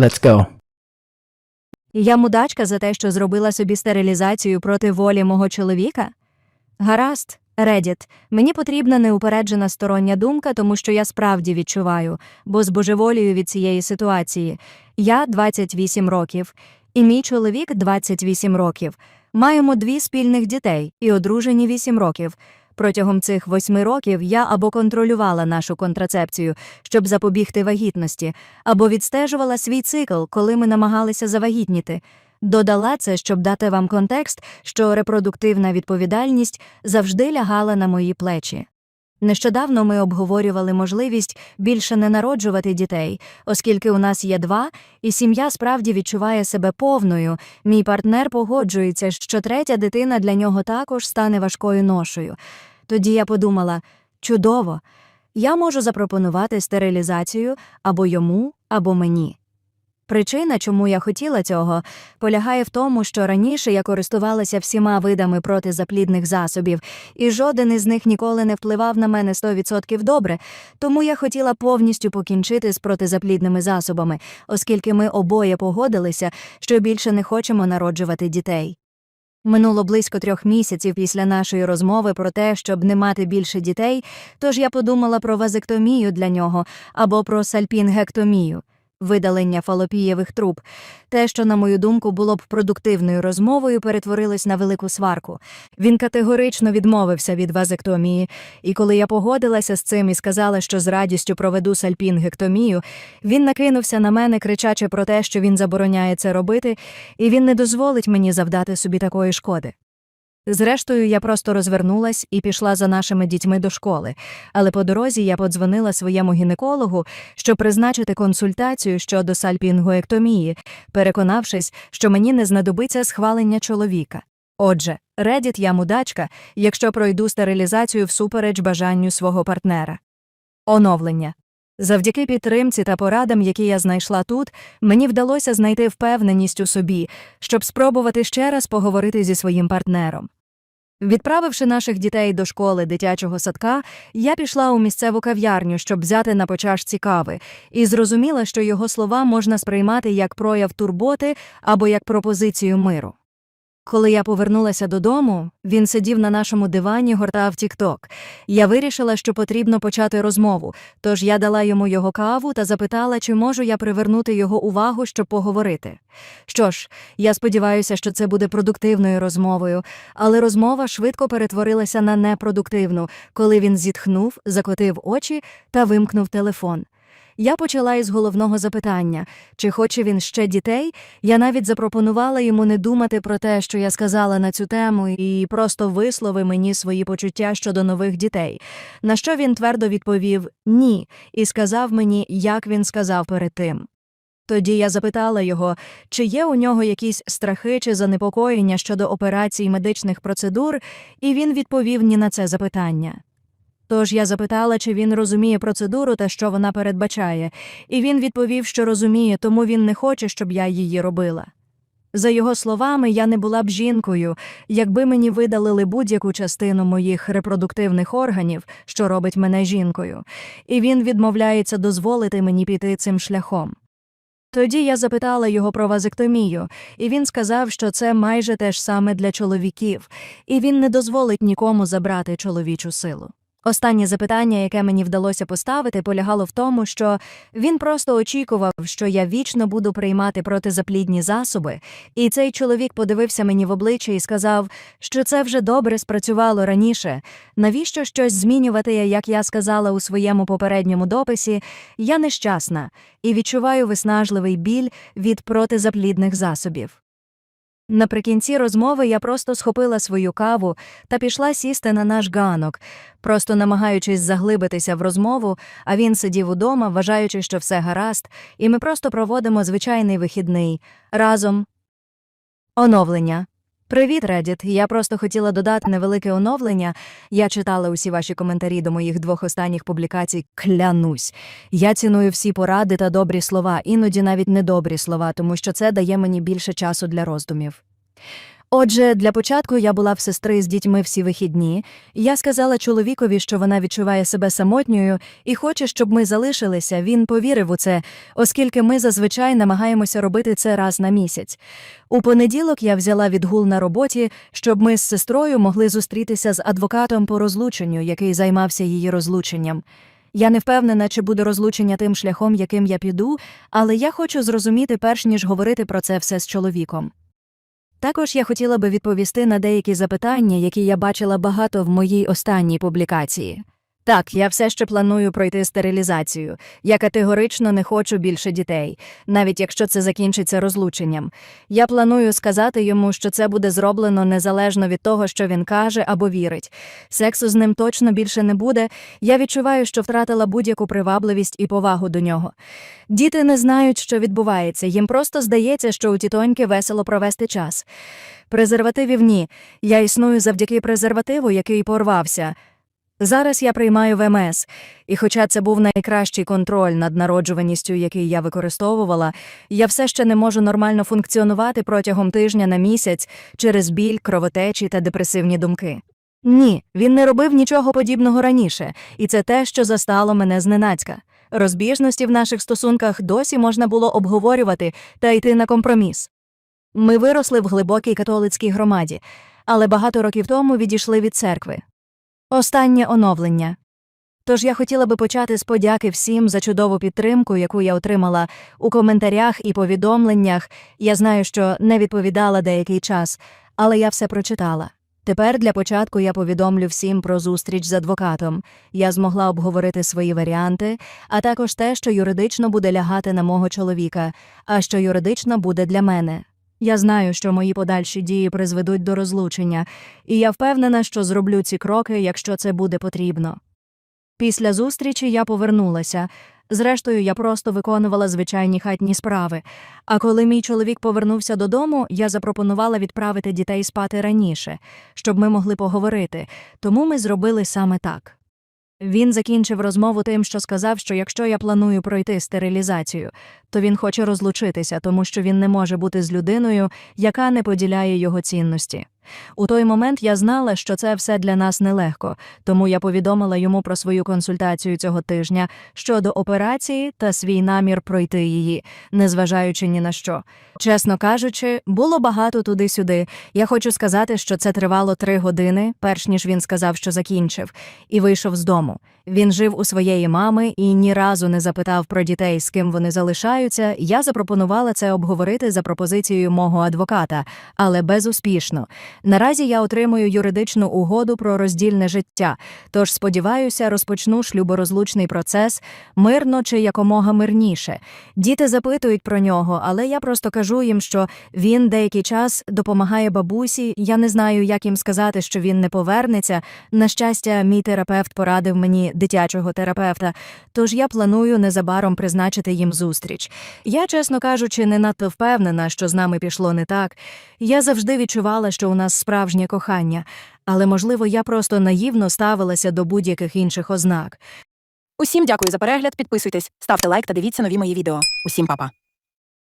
Let's go. Я мудачка за те, що зробила собі стерилізацію проти волі мого чоловіка? Гаразд, Reddit, мені потрібна неупереджена стороння думка, тому що я справді відчуваю, бо збожеволію від цієї ситуації. Я 28 років, і мій чоловік 28 років. Маємо дві спільних дітей і одружені 8 років. Протягом цих восьми років я або контролювала нашу контрацепцію, щоб запобігти вагітності, або відстежувала свій цикл, коли ми намагалися завагітніти. Додала це, щоб дати вам контекст, що репродуктивна відповідальність завжди лягала на мої плечі. Нещодавно ми обговорювали можливість більше не народжувати дітей, оскільки у нас є два, і сім'я справді відчуває себе повною. Мій партнер погоджується, що третя дитина для нього також стане важкою ношею. Тоді я подумала: чудово, я можу запропонувати стерилізацію або йому, або мені. Причина, чому я хотіла цього, полягає в тому, що раніше я користувалася всіма видами протизаплідних засобів, і жоден із них ніколи не впливав на мене 100% добре, тому я хотіла повністю покінчити з протизаплідними засобами, оскільки ми обоє погодилися, що більше не хочемо народжувати дітей. Минуло близько трьох місяців після нашої розмови про те, щоб не мати більше дітей, тож я подумала про вазектомію для нього або про сальпінгектомію видалення фалопієвих труб. Те, що, на мою думку, було б продуктивною розмовою, перетворилось на велику сварку. Він категорично відмовився від вазектомії, і коли я погодилася з цим і сказала, що з радістю проведу сальпінгектомію, він накинувся на мене, кричачи про те, що він забороняє це робити, і він не дозволить мені завдати собі такої шкоди. Зрештою, я просто розвернулась і пішла за нашими дітьми до школи, але по дорозі я подзвонила своєму гінекологу, щоб призначити консультацію щодо сальпінгоектомії, переконавшись, що мені не знадобиться схвалення чоловіка. Отже, Reddit я мудачка, якщо пройду стерилізацію всупереч бажанню свого партнера. Оновлення. Завдяки підтримці та порадам, які я знайшла тут, мені вдалося знайти впевненість у собі, щоб спробувати ще раз поговорити зі своїм партнером. Відправивши наших дітей до школи дитячого садка, я пішла у місцеву кав'ярню, щоб взяти на почашці кави, і зрозуміла, що його слова можна сприймати як прояв турботи або як пропозицію миру. Коли я повернулася додому, він сидів на нашому дивані, гортав тік-ток. Я вирішила, що потрібно почати розмову, тож я дала йому його каву та запитала, чи можу я привернути його увагу, щоб поговорити. Що ж, я сподіваюся, що це буде продуктивною розмовою, але розмова швидко перетворилася на непродуктивну, коли він зітхнув, закотив очі та вимкнув телефон. Я почала із головного запитання чи хоче він ще дітей. Я навіть запропонувала йому не думати про те, що я сказала на цю тему, і просто вислови мені свої почуття щодо нових дітей. На що він твердо відповів ні, і сказав мені, як він сказав перед тим. Тоді я запитала його, чи є у нього якісь страхи чи занепокоєння щодо операцій медичних процедур, і він відповів ні на це запитання. Тож я запитала, чи він розуміє процедуру та що вона передбачає, і він відповів, що розуміє, тому він не хоче, щоб я її робила. За його словами, я не була б жінкою, якби мені видалили будь-яку частину моїх репродуктивних органів, що робить мене жінкою, і він відмовляється дозволити мені піти цим шляхом. Тоді я запитала його про вазектомію, і він сказав, що це майже те ж саме для чоловіків, і він не дозволить нікому забрати чоловічу силу. Останнє запитання, яке мені вдалося поставити, полягало в тому, що він просто очікував, що я вічно буду приймати протизаплідні засоби, і цей чоловік подивився мені в обличчя і сказав, що це вже добре спрацювало раніше. Навіщо щось змінювати, як я сказала у своєму попередньому дописі, я нещасна і відчуваю виснажливий біль від протизаплідних засобів. Наприкінці розмови я просто схопила свою каву та пішла сісти на наш ганок, просто намагаючись заглибитися в розмову, а він сидів удома, вважаючи, що все гаразд, і ми просто проводимо звичайний вихідний разом. Оновлення. Привіт, Reddit. Я просто хотіла додати невелике оновлення. Я читала усі ваші коментарі до моїх двох останніх публікацій. Клянусь. Я ціную всі поради та добрі слова, іноді навіть недобрі слова, тому що це дає мені більше часу для роздумів. Отже, для початку я була в сестри з дітьми всі вихідні. Я сказала чоловікові, що вона відчуває себе самотньою і хоче, щоб ми залишилися. Він повірив у це, оскільки ми зазвичай намагаємося робити це раз на місяць. У понеділок я взяла відгул на роботі, щоб ми з сестрою могли зустрітися з адвокатом по розлученню, який займався її розлученням. Я не впевнена, чи буде розлучення тим шляхом, яким я піду, але я хочу зрозуміти, перш ніж говорити про це все з чоловіком. Також я хотіла би відповісти на деякі запитання, які я бачила багато в моїй останній публікації. Так, я все ще планую пройти стерилізацію. Я категорично не хочу більше дітей, навіть якщо це закінчиться розлученням. Я планую сказати йому, що це буде зроблено незалежно від того, що він каже або вірить. Сексу з ним точно більше не буде. Я відчуваю, що втратила будь-яку привабливість і повагу до нього. Діти не знають, що відбувається. Їм просто здається, що у тітоньки весело провести час. Презервативів ні. Я існую завдяки презервативу, який порвався. Зараз я приймаю ВМС, і хоча це був найкращий контроль над народжуваністю, який я використовувала, я все ще не можу нормально функціонувати протягом тижня на місяць через біль, кровотечі та депресивні думки. Ні, він не робив нічого подібного раніше, і це те, що застало мене зненацька. Розбіжності в наших стосунках досі можна було обговорювати та йти на компроміс. Ми виросли в глибокій католицькій громаді, але багато років тому відійшли від церкви. Останнє оновлення. Тож я хотіла би почати з подяки всім за чудову підтримку, яку я отримала у коментарях і повідомленнях. Я знаю, що не відповідала деякий час, але я все прочитала. Тепер для початку я повідомлю всім про зустріч з адвокатом. Я змогла обговорити свої варіанти, а також те, що юридично буде лягати на мого чоловіка, а що юридично буде для мене. Я знаю, що мої подальші дії призведуть до розлучення, і я впевнена, що зроблю ці кроки, якщо це буде потрібно. Після зустрічі я повернулася. Зрештою, я просто виконувала звичайні хатні справи. А коли мій чоловік повернувся додому, я запропонувала відправити дітей спати раніше, щоб ми могли поговорити, тому ми зробили саме так. Він закінчив розмову тим, що сказав, що якщо я планую пройти стерилізацію, то він хоче розлучитися, тому що він не може бути з людиною, яка не поділяє його цінності. У той момент я знала, що це все для нас нелегко, тому я повідомила йому про свою консультацію цього тижня щодо операції та свій намір пройти її, незважаючи ні на що. Чесно кажучи, було багато туди-сюди. Я хочу сказати, що це тривало три години, перш ніж він сказав, що закінчив, і вийшов з дому. Він жив у своєї мами і ні разу не запитав про дітей, з ким вони залишаються. Я запропонувала це обговорити за пропозицією мого адвоката, але безуспішно. Наразі я отримую юридичну угоду про роздільне життя, тож сподіваюся, розпочну шлюборозлучний процес мирно чи якомога мирніше. Діти запитують про нього, але я просто кажу їм, що він деякий час допомагає бабусі. Я не знаю, як їм сказати, що він не повернеться. На щастя, мій терапевт порадив мені дитячого терапевта, тож я планую незабаром призначити їм зустріч. Я, чесно кажучи, не надто впевнена, що з нами пішло не так. Я завжди відчувала, що у нас справжнє кохання, але, можливо, я просто наївно ставилася до будь-яких інших ознак. Усім дякую за перегляд, підписуйтесь, ставте лайк та дивіться нові мої відео. Усім па-па.